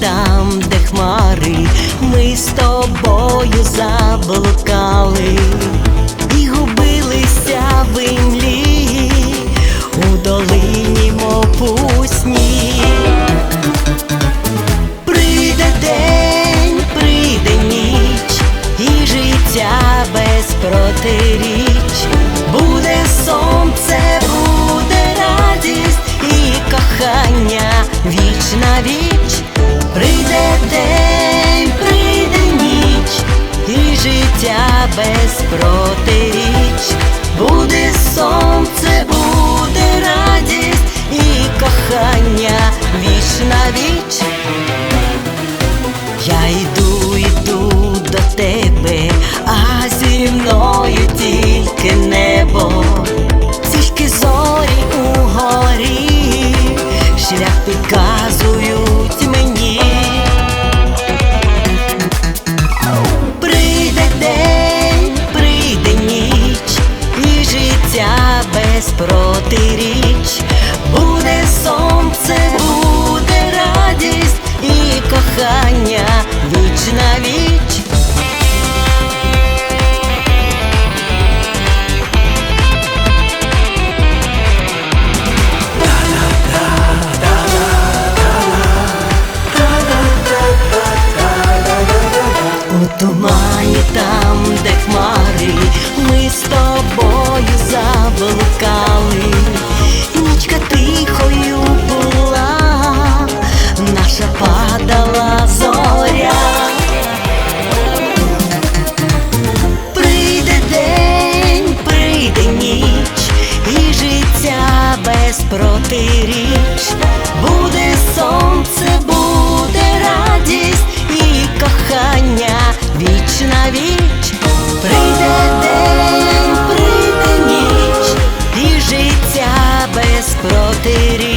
там, де хмари, ми з тобою заблукали і губилися в імлі у долині мов пусні. Прийде день, прийде ніч, і життя без протиріч. Життя без протиріч. Буде тумані там, де хмари, ми з тобою заблукали, нічка тихою була, наша падала зоря. Прийде день, прийде ніч, і життя без протиріч. віч, прийде день, прийде ніч, і життя без протиріч.